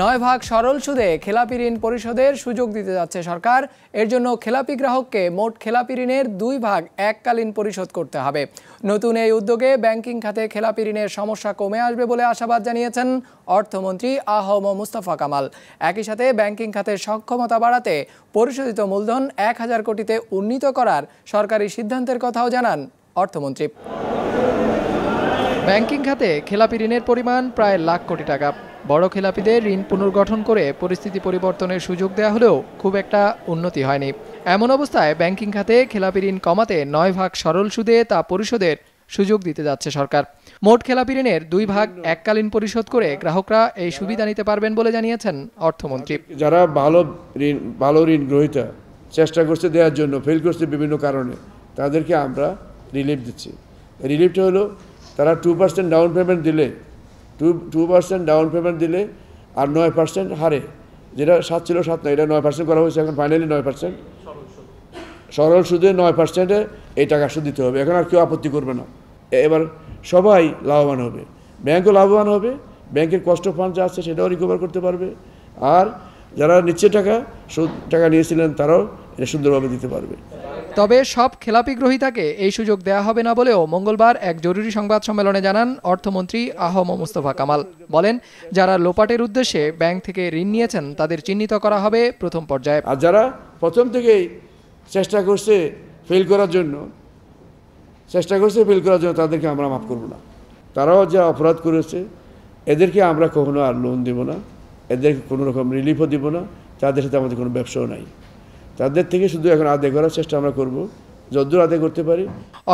নয় ভাগ সরল সুদে খেলাপি ঋণ পরিশোধের সুযোগ দিতে যাচ্ছে সরকার। এর জন্য খেলাপি গ্রাহককে মোট খেলাপি ঋণের দুই ভাগ এককালীন পরিশোধ করতে হবে। নতুন এই উদ্যোগে ব্যাংকিং খাতে খেলাপি ঋণের সমস্যা কমে আসবে বলে আশাবাদ জানিয়েছেন অর্থমন্ত্রী আহম মুস্তফা কামাল। একই সাথে ব্যাংকিং খাতের সক্ষমতা বাড়াতে পরিশোধিত মূলধন এক হাজার কোটিতে উন্নীত করার সরকারি সিদ্ধান্তের কথাও জানান অর্থমন্ত্রী। ব্যাংকিং খাতে খেলাপি ঋণের পরিমাণ প্রায় লাখ কোটি টাকা। বড় খেলাপিদের ঋণ পুনর্গঠন করে পরিস্থিতি পরিবর্তনের সুযোগ দেওয়া হলেও খুব একটা উন্নতি হয়নি। এমন অবস্থায় ব্যাংকিং খাতে খেলাপি ঋণ কমাতে নয় ভাগ সরল সুদে তা পরিশোধের সুযোগ দিতে যাচ্ছে সরকার। মোট খেলাপি ঋণের দুই ভাগ এককালীন পরিশোধ করে গ্রাহকরা এই সুবিধা নিতে পারবেন বলে জানিয়েছেন অর্থমন্ত্রী। যারা ভালো ঋণ ভালো ঋণ গ্রহীতা, চেষ্টা করছে দেওয়ার জন্য ফেল করছে বিভিন্ন কারণে, তাদেরকে আমরা রিলিফ দিচ্ছি। রিলিফটা হলো তারা টু পার্সেন্ট ডাউন পেমেন্ট দিলে two two percent down payment দিলে আর নয় পার্সেন্ট হারে, যেটা সাত ছিল সাত নয় এটা নয় পার্সেন্ট করা হয়েছে, এখন ফাইনালি নয় পার্সেন্ট সরল সুদে। নয় পার্সেন্টে এই টাকা সুদ দিতে হবে, এখন আর কেউ আপত্তি করবে না। এবার সবাই লাভবান হবে। ব্যাংকও লাভবান হবে, ব্যাংকের কষ্ট ফান্ড যা আছে সেটাও রিকভার করতে পারবে। আর যারা নিচ্ছে টাকা, সুদ, টাকা নিয়েছিলেন তারাও এটা সুন্দরভাবে দিতে পারবে। তবে সব খেলাপি গ্রহীতাকে এই সুযোগ দেওয়া হবে না বলেও মঙ্গলবার এক জরুরি সংবাদ সম্মেলনে জানান অর্থমন্ত্রী আহম মুস্তফা কামাল। বলেন, যারা লোপাটের উদ্দেশ্যে ব্যাংক থেকে ঋণ নিয়েছেন, তাদের চিহ্নিত করা হবে প্রথম পর্যায়ে। আর যারা প্রথম থেকেই চেষ্টা করছে ফেল করার জন্য, চেষ্টা করছে ফেল করার জন্য, তাদেরকে আমরা মাফ করব না। তারাও যা অপরাধ করেছে, এদেরকে আমরা কখনো আর লোন দেব না, এদেরকে কোনো রকম রিলিফও দিব না, তাদের সাথে আমাদের কোনো ব্যবসাও নাই। তাদের থেকে শুধু এখন আদায় করার চেষ্টা আমরা করব যদ্দূর আদায় করতে পারি।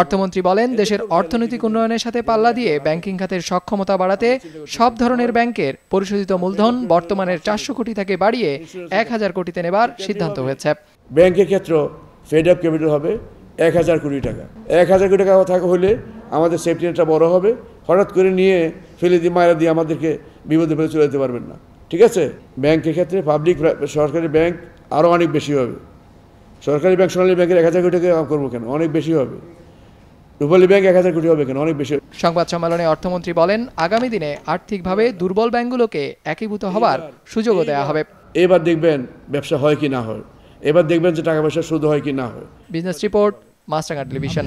অর্থমন্ত্রী বলেন দেশের অর্থনৈতিক উন্নয়নের সাথে পাল্লা দিয়ে ব্যাংকিং খাতের সক্ষমতা বাড়াতে সব ধরনের ব্যাংকের পরিশোধিত মূলধন বর্তমানের চারশো কোটি থেকে বাড়িয়ে এক হাজার কোটিতে নেবার সিদ্ধান্ত হয়েছে। ব্যাংকের ক্ষেত্রে ফেড আপ ক্যাপিটাল হবে এক হাজার কোটি টাকা। এক হাজার কোটি টাকা থাকা হলে আমাদের সেফটি নেটটা বড় হবে। হঠাৎ করে নিয়ে ফেলে দিয়ে মায়েরা দিয়ে আমাদেরকে বিপদে ফেলে চলে যেতে পারবেন না। ঠিক আছে? ব্যাংকের ক্ষেত্রে পাবলিক সরকারি ব্যাংক আরও অনেক বেশি হবে। সরকারি ব্যাংক সোনালী ব্যাংকের এক হাজার কোটি টাকা করব কেন? অনেক বেশি হবে। রূপালী ব্যাংক এক হাজার কোটি হবে কেন? অনেক বেশি সংবাদ সম্মেলনে অর্থমন্ত্রী বলেন আগামী দিনে আর্থিকভাবে দুর্বল ব্যাংকগুলোকে একীভূত হবার সুযোগও দেওয়া হবে। এবার দেখবেন ব্যবসা হয় কি না হয়। এবার দেখবেন যে টাকা পয়সা শুধু হয় কি না হয়। বিজনেস রিপোর্ট মাস্টারঘাট টেলিভিশন।